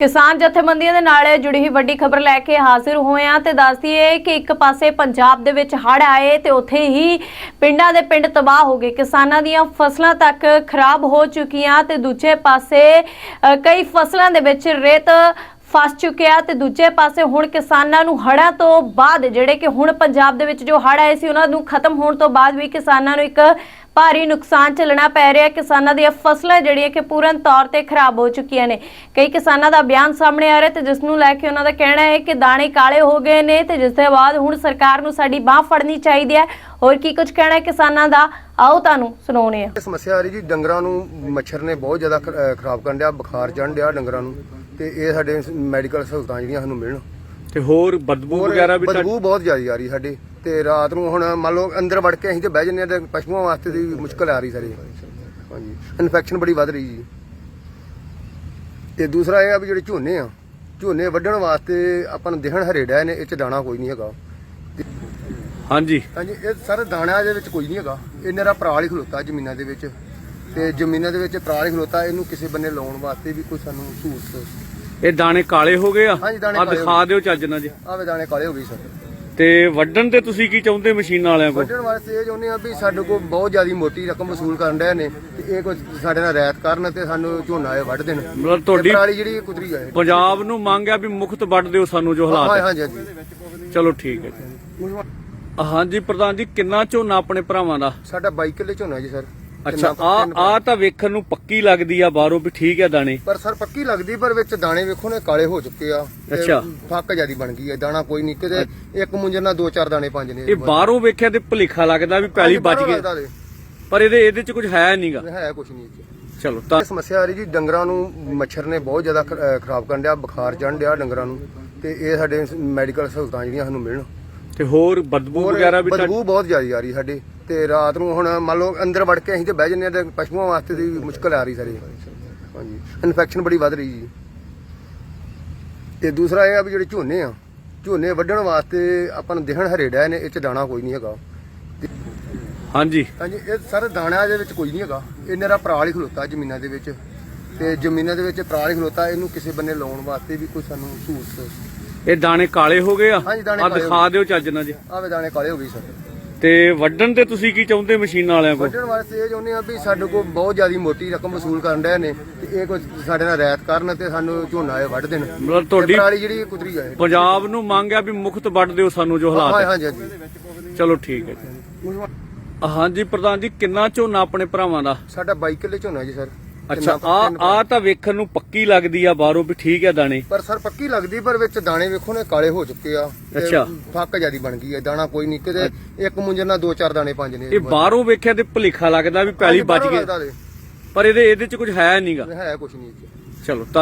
ਕਿਸਾਨ ਜਥੇਬੰਦੀਆਂ ਦੇ ਨਾਲ ਜੁੜੀ ਹੋਈ ਵੱਡੀ ਖਬਰ ਲੈ ਕੇ ਹਾਜ਼ਰ ਹੋਏ ਆ ਤੇ ਦੱਸਦੀ ਹੈ ਕਿ ਇੱਕ ਪਾਸੇ ਪੰਜਾਬ ਦੇ ਵਿੱਚ ਹੜ੍ਹ ਆਏ ਤੇ ਉੱਥੇ ਹੀ ਪਿੰਡਾਂ ਦੇ ਪਿੰਡ ਤਬਾਹ ਹੋ ਗਏ। ਕਿਸਾਨਾਂ ਦੀਆਂ ਫਸਲਾਂ ਤੱਕ ਖਰਾਬ ਹੋ ਚੁੱਕੀਆਂ ਤੇ ਦੂਜੇ ਪਾਸੇ ਕਈ ਫਸਲਾਂ ਦੇ ਵਿੱਚ ਰੇਤ ਫਸ ਚੁੱਕਿਆ ਤੇ ਦੂਜੇ ਪਾਸੇ ਹੁਣ ਕਿਸਾਨਾਂ ਨੂੰ ਹੜ੍ਹਾਂ ਤੋਂ ਬਾਅਦ ਜਿਹੜੇ ਕਿ ਹੁਣ ਪੰਜਾਬ ਦੇ ਵਿੱਚ ਜੋ ਹੜ੍ਹ ਆਏ ਸੀ ਉਹਨਾਂ ਨੂੰ ਖਤਮ ਹੋਣ ਤੋਂ ਬਾਅਦ ਵੀ ਕਿਸਾਨਾਂ ਨੂੰ ਇੱਕ ਭਾਰੀ ਨੁਕਸਾਨ ਝੱਲਣਾ ਪੈ ਰਿਹਾ ਕਿਸਾਨਾਂ ਦੀਆਂ ਫਸਲਾਂ ਜਿਹੜੀਆਂ ਕਿ ਪੂਰਨ ਤੌਰ ਤੇ ਖਰਾਬ ਹੋ ਚੁੱਕੀਆਂ ਨੇ। ਕਈ ਕਿਸਾਨਾਂ ਦਾ ਬਿਆਨ ਸਾਹਮਣੇ ਆ ਰਿਹਾ ਤੇ ਜਿਸ ਨੂੰ ਲੈ ਕੇ ਉਹਨਾਂ ਦਾ ਕਹਿਣਾ ਹੈ ਕਿ ਦਾਣੇ ਕਾਲੇ ਹੋ ਗਏ ਨੇ ਤੇ ਜਿਸ ਦੇ ਬਾਅਦ ਹੁਣ ਸਰਕਾਰ ਨੂੰ ਸਾਡੀ ਬਾਹ ਫੜਨੀ ਚਾਹੀਦੀ ਹੈ। ਹੋਰ ਕੀ ਕੁਝ ਕਹਿਣਾ ਹੈ ਕਿਸਾਨਾਂ ਦਾ? ਆਓ ਤੁਹਾਨੂੰ ਸੁਣਾਉਣੇ ਆ ਇਹ ਸਮੱਸਿਆ ਆ ਰਹੀ ਜੀ ਡੰਗਰਾਂ ਨੂੰ ਮੱਛਰ ਨੇ ਬਹੁਤ ਜ਼ਿਆਦਾ ਖਰਾਬ ਕਰਨ ਡਿਆ ਬੁਖਾਰ ਚੜ੍ਹਨ ਡਿਆ ਡੰਗਰਾਂ ਨੂੰ ਤੇ ਇਹ ਸਾਡੇ ਮੈਡੀਕਲ ਸਹੂਲਤਾਂ ਜਿਹੜੀਆਂ ਸਾਨੂੰ ਮਿਲਣ। ਤੇ ਹੋਰ ਬਦਬੂ ਵਗੈਰਾ ਵੀ ਬਦਬੂ ਬਹੁਤ ਜ਼ਿਆਦਾ ਆ ਰਹੀ ਸਾਡੇ। ਤੇ ਰਾਤ ਨੂੰ ਹੁਣ ਮੰਨ ਲਓ ਅੰਦਰ ਵੜ ਕੇ ਅਸੀਂ ਤੇ ਬਹਿ ਜੰਨੇ ਤੇ ਪਸ਼ੂਆਂ ਵਾਸਤੇ ਦੀ ਮੁਸ਼ਕਲ ਆ ਰਹੀ ਸਾਰੀ। ਹਾਂਜੀ। ਇਨਫੈਕਸ਼ਨ ਬੜੀ ਵੱਧ ਰਹੀ ਜੀ। ਤੇ ਦੂਸਰਾ ਇਹ ਆ ਵੀ ਜਿਹੜੇ ਝੋਨੇ ਆ ਝੋਨੇ ਵੱਢਣ ਵਾਸਤੇ ਆਪਾਂ ਨੂੰ ਦਿਹਣ ਹਰੇ ਡੈ ਨੇ ਇਹ ਚ ਦਾਣਾ ਕੋਈ ਨਹੀਂ ਹੈਗਾ। ਹਾਂਜੀ। ਹਾਂਜੀ ਇਹ ਸਾਰੇ ਦਾਣਿਆਂ ਦੇ ਵਿੱਚ ਕੋਈ ਨਹੀਂ ਹੈਗਾ। ਇਹ ਮੇਰਾ ਪਰਾਲ ਹੀ ਖਲੋਤਾ ਜ਼ਮੀਨਾਂ ਦੇ ਵਿੱਚ। ਤੇ ਜ਼ਮੀਨਾਂ ਦੇ ਵਿੱਚ ਪਰਾਲ ਹੀ ਖਲੋਤਾ ਇਹਨੂੰ ਕਿਸੇ ਬੰਨੇ ਲਾਉਣ ਵਾਸਤੇ ਵੀ ਕੋਈ ਸਾਨੂੰ ਸਹੂਲਤ। ਇਹ ਦਾਣੇ ਕਾਲੇ ਹੋ ਗਏ ਆ? ਹਾਂਜੀ, ਦਾਣੇ ਆ ਕਾਲੇ ਦਿਖਾ ਦਿਓ ਚੱਜ ਨਾਲ ਜੀ। ਆਵੇ ਦਾਣੇ ਕਾਲੇ ਹੋ ਗਏ ਸਰ। ਤੇ ਵੱਢਣ ਤੇ ਤੁਸੀਂ ਕੀ ਚਾਹੁੰਦੇ ਮਸ਼ੀਨਾਂ ਵਾਲਿਆਂ ਕੋਲ? ਵੱਢਣ ਵਾਸਤੇ ਇਹ ਚਾਹੁੰਦੇ ਆ ਵੀ ਸਾਡੇ ਕੋਲ ਬਹੁਤ ਜ਼ਿਆਦੀ ਮੋਟੀ ਰਕਮ ਵਸੂਲ ਕਰਨ ਰਹੇ ਨੇ ਤੇ ਇਹ ਕੋਈ ਸਾਡੇ ਨਾਲ ਰਾਇਤ ਕਰਨ ਤੇ ਸਾਨੂੰ ਝੋਨਾ ਇਹ ਵੱਢ ਦੇਣ। ਮਤਲਬ ਤੁਹਾਡੀ ਪਰਾਲੀ ਜਿਹੜੀ ਕੁਤਰੀ ਹੈ ਪੰਜਾਬ ਨੂੰ ਮੰਗ ਆ ਵੀ ਮੁਕਤ ਵੱਢ ਦਿਓ ਸਾਨੂੰ ਜੋ ਹਾਂ ਹਾਲਾਤ ਹਾਂਜੀ ਹਾਂਜੀ। ਚਲੋ ਠੀਕ ਹੈ ਜੀ। ਹਾਂਜੀ ਪ੍ਰਧਾਨ ਜੀ ਕਿੰਨਾ ਝੋਨਾ ਆਪਣੇ ਭਰਾਵਾਂ ਦਾ? ਸਾਡਾ 22 ਕਿੱਲੇ ਝੋਨਾ ਜੀ ਸਰ। ਅੱਛਾ ਆ ਆ ਤਾਂ ਵੇਖਣ ਨੂੰ ਪੱਕੀ ਲੱਗਦੀ ਆ ਬਾਹਰੋਂ ਵੀ ਠੀਕ ਹੈ ਦਾਣੇ। ਪਰ ਸਰ ਪੱਕੀ ਲੱਗਦੀ ਪਰ ਵਿੱਚ ਦਾਣੇ ਵੇਖੋ ਨੇ ਕਾਲੇ ਹੋ ਚੁੱਕੇ ਆ। ਅੱਛਾ। ਫੱਕ ਜਿਆਦੀ ਬਣ ਗਈ ਹੈ ਦਾਣਾ ਕੋਈ ਨਹੀਂ ਕਿਤੇ ਇੱਕ ਮੁੰਜਰ ਨਾਲ ਦੋ ਚਾਰ ਦਾਣੇ ਪੰਜ ਨੇ ਇਹ ਬਾਹਰੋਂ ਵੇਖਿਆ ਤੇ ਭੁਲੇਖਾ ਲੱਗਦਾ ਵੀ ਪੈਲੀ ਬਚ ਗਈ। ਪਰ ਇਹਦੇ ਇਹਦੇ ਚ ਕੁਝ ਹੈ ਨਹੀਂਗਾ ਹੈ ਕੁਛ ਨਹੀਂ। ਚਲੋ ਤਾਂ ਸਮੱਸਿਆ ਆ ਰਹੀ ਜੀ ਡੰਗਰਾਂ ਨੂੰ ਮੱਛਰ ਨੇ ਬਹੁਤ ਜ਼ਿਆਦਾ ਖਰਾਬ ਕਰਨ ਡਿਆ ਬੁਖਾਰ ਚੜ੍ਹਨ ਡਿਆ ਡੰਗਰਾਂ ਨੂੰ। ਤੇ ਇਹ ਸਾਡੇ ਮੈਡੀਕਲ ਸਹੂਲਤਾਂ ਜਿਹੜੀਆਂ ਸਾਨੂੰ ਮਿਲਣ। ਤੇ ਹੋਰ ਬਦਬੂ ਵਗੈਰਾ ਵੀ ਬਦਬੂ ਬਹੁਤ ਜ਼ਿਆਦਾ ਆ ਰਹੀ ਸਾਡੇ। ਤੇ ਰਾਤ ਨੂੰ ਹੁਣ ਮੰਨ ਲਓ ਅੰਦਰ ਵੜ ਕੇ ਅਸੀਂ ਤੇ ਬਹਿ ਜੰਨੇ ਆ ਤੇ ਪਸ਼ੂਆਂ ਵਾਸਤੇ ਦੀ ਮੁਸ਼ਕਲ ਆ ਰਹੀ ਸਾਰੀ। ਹਾਂਜੀ। ਇਨਫੈਕਸ਼ਨ ਬੜੀ ਵੱਧ ਰਹੀ ਜੀ। ਤੇ ਦੂਸਰਾ ਇਹ ਆ ਵੀ ਜਿਹੜੇ ਝੋਨੇ ਆ ਝੋਨੇ ਵੱਢਣ ਵਾਸਤੇ ਆਪਾਂ ਨੂੰ ਦਿਹਣ ਹਰੇ ਡੈ ਨੇ ਇਹ ਚ ਦਾਣਾ ਕੋਈ ਨਹੀਂ ਹੈਗਾ। ਹਾਂਜੀ। ਹਾਂਜੀ ਇਹ ਸਾਰੇ ਦਾਣਿਆਂ ਦੇ ਵਿੱਚ ਕੋਈ ਨਹੀਂ ਹੈਗਾ। ਇਹ ਮੇਰਾ ਪਰਾਲ ਹੀ ਖਲੋਤਾ ਜ਼ਮੀਨਾਂ ਦੇ ਵਿੱਚ। ਤੇ ਜ਼ਮੀਨਾਂ ਦੇ ਵਿੱਚ ਪਰਾਲ ਹੀ ਖਲੋਤਾ ਇਹਨੂੰ ਕਿਸੇ ਬੰਨੇ ਲਾਉਣ ਵਾਸਤੇ ਵੀ ਕੋਈ ਸਾਨੂੰ ਸਹੂਲਤ। ਇਹ ਦਾਣੇ ਕਾਲੇ ਹੋ ਗਏ ਆ? ਹਾਂਜੀ, ਦਾਣੇ ਆ ਕਾਲੇ ਦਿਖਾ ਹੋ ਦਿਓ ਚੱਜ ਨਾਲ ਜੀ। ਆਵੇ ਦਾਣੇ ਕਾਲੇ ਹੋ ਗਏ ਸਰ। ਤੇ ਵੱਢਣ ਤੇ ਤੁਸੀਂ ਕੀ ਚਾਹੁੰਦੇ ਮਸ਼ੀਨਾਂ ਵਾਲਿਆਂ ਕੋਲ? ਵੱਢਣ ਵਾਸਤੇ ਇਹ ਚਾਹੁੰਦੇ ਆ ਵੀ ਸਾਡੇ ਕੋਲ ਬਹੁਤ ਜ਼ਿਆਦੀ ਮੋਟੀ ਰਕਮ ਵਸੂਲ ਕਰਨ ਰਹੇ ਨੇ ਤੇ ਇਹ ਕੋਈ ਸਾਡੇ ਨਾਲ ਰਾਇਤ ਕਰਨ ਤੇ ਸਾਨੂੰ ਝੋਨਾ ਇਹ ਵੱਢ ਦੇਣ। ਮਤਲਬ ਤੁਹਾਡੀ ਪਰਾਲੀ ਜਿਹੜੀ ਕੁਤਰੀ ਹੈ ਪੰਜਾਬ ਨੂੰ ਮੰਗ ਆ ਵੀ ਮੁਕਤ ਵੱਢ ਦਿਓ ਸਾਨੂੰ ਜੋ ਹਾਂ ਹਾਲਾਤ ਹੈ। ਹਾਂਜੀ ਹਾਂਜੀ। ਚਲੋ ਠੀਕ ਹੈ ਜੀ। ਹਾਂਜੀ ਪ੍ਰਧਾਨ ਜੀ ਕਿੰਨਾ ਝੋਨਾ ਆਪਣੇ ਭਰਾਵਾਂ ਦਾ? ਸਾਡਾ 22 ਕਿੱਲੇ ਝੋਨਾ ਜੀ ਸਰ। ਅੱਛਾ ਆ ਆ ਤਾਂ ਵੇਖਣ ਨੂੰ ਪੱਕੀ ਲੱਗਦੀ ਆ ਬਾਹਰੋਂ ਵੀ ਠੀਕ ਹੈ ਦਾਣੇ। ਪਰ ਸਰ ਪੱਕੀ ਲੱਗਦੀ ਪਰ ਵਿੱਚ ਦਾਣੇ ਵੇਖੋ ਨੇ ਕਾਲੇ ਹੋ ਚੁੱਕੇ ਆ। ਤੇ ਅੱਛਾ। ਫੱਕ ਜਿਆਦੀ ਬਣ ਗਈ ਹੈ ਦਾਣਾ ਕੋਈ ਨਹੀਂ। ਕਿਤੇ ਇੱਕ ਮੁੰਜਰ ਨਾਲ ਦੋ ਚਾਰ ਦਾਣੇ ਪੰਜ ਨੇ ਇਹ ਬਾਹਰੋਂ ਵੇਖਿਆ ਤੇ ਭੁਲੇਖਾ ਲੱਗਦਾ ਵੀ ਪੈਲੀ ਬਚ ਗਈ। ਪਰ ਇਹਦੇ ਇਹਦੇ ਚ ਕੁਝ ਹੈ ਨਹੀਂਗਾ ਹੈ ਕੁਛ ਨਹੀਂ। ਚਲੋ